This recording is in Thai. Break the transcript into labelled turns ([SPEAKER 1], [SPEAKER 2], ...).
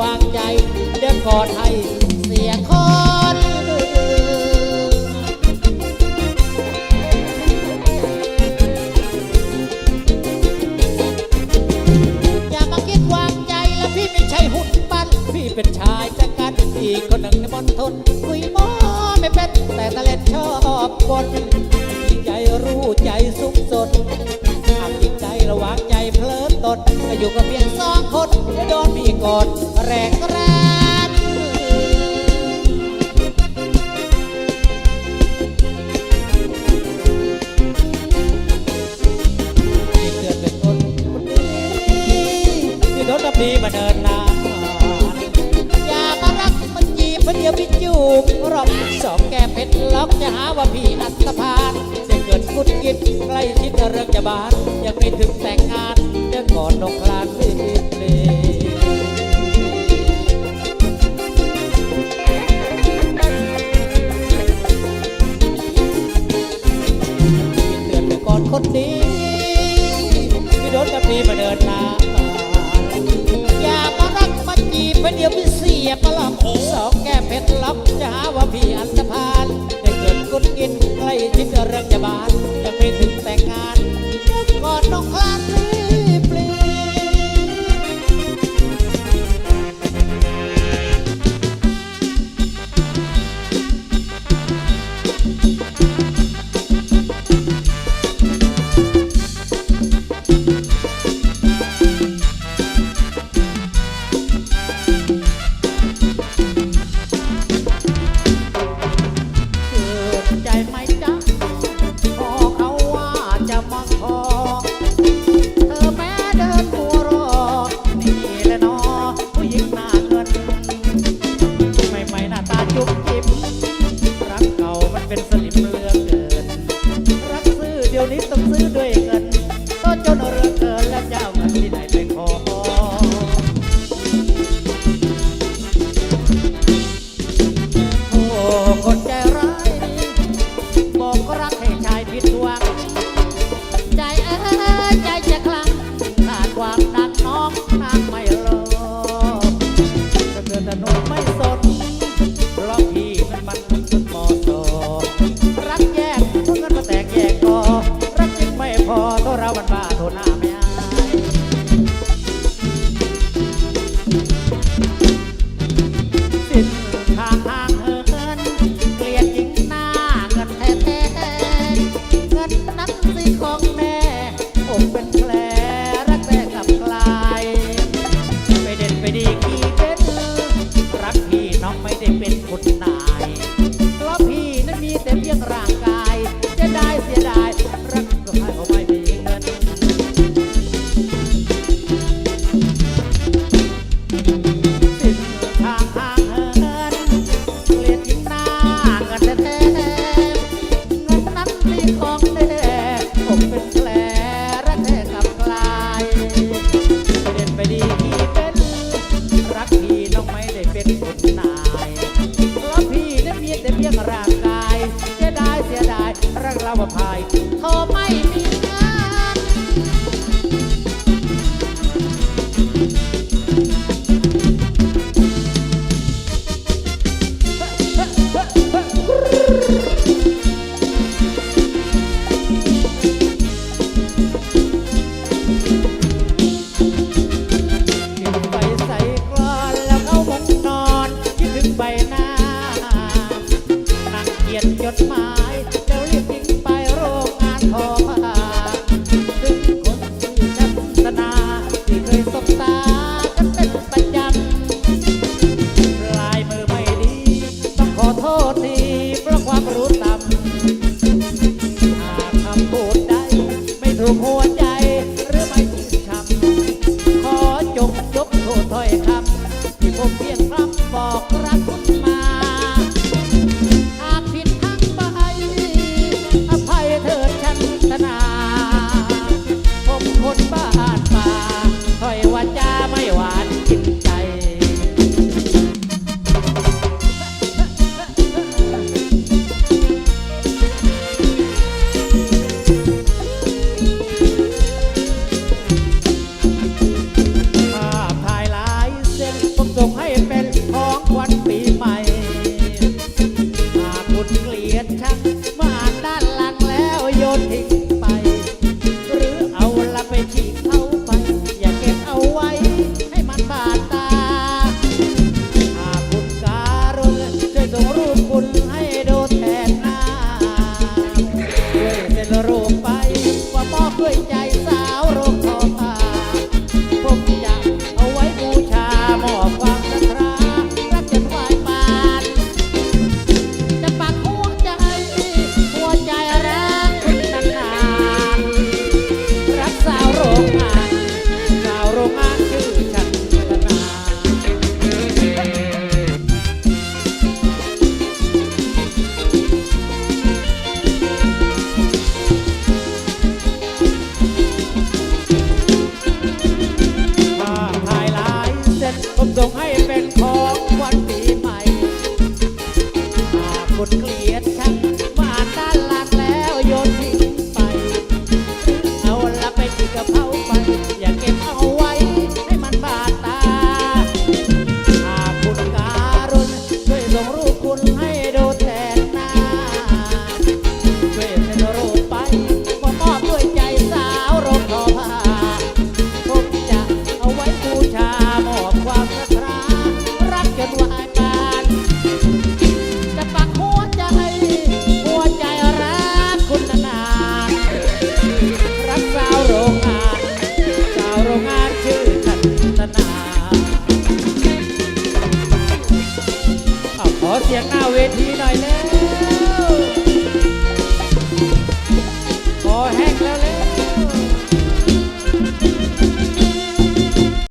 [SPEAKER 1] วางใจ เดี๋ยวกอนให้เสียคนอย่ามาคิดวางใจแล้วพี่ไม่ใช่หุ่นปั้นพี่เป็นชายจักันอีกคนหนึ่งในบนทนคุยมอไม่เป็นแต่ตะเล่นชอบบนใจรู้ใจสุขสนหากจริงใจระวาง เพลินตนก็อยู่กับเพียงสองคนเดี๋ยวโดนพี่กดแรงแรงที่เกิดเป็นคนคนนี้ที่โดนดับดีมาเดินนานอย่ามารักมันจีบมันเดียวพี่จูบรอบสองแกเพชรล็อกจะหาว่าพี่อัตภานเกิดกุดกินใกล้ชิดเรื่องจะบานยังไม่ถึงแต่งงานเดี๋ยวก่อนนกคลานรีบเลยเตือนไปก่อนคนดีที่โดนกับพี่มาเดินมาอย่ามารักมาจีบเดี๋ยวพี่เสียประหลอกสองแก้เพชรล็อกจะหาว่าพี่อัน รักเรามาพายโทรไม่มีงานไปใส่กลอนแล้วเข้ามุ้งนอนคิดถึงใบหน้านั่งเขียนจดหมาย บอกรักคุณมา ผมส่งให้ เสียงหน้าเวทีหน่อยเล้ว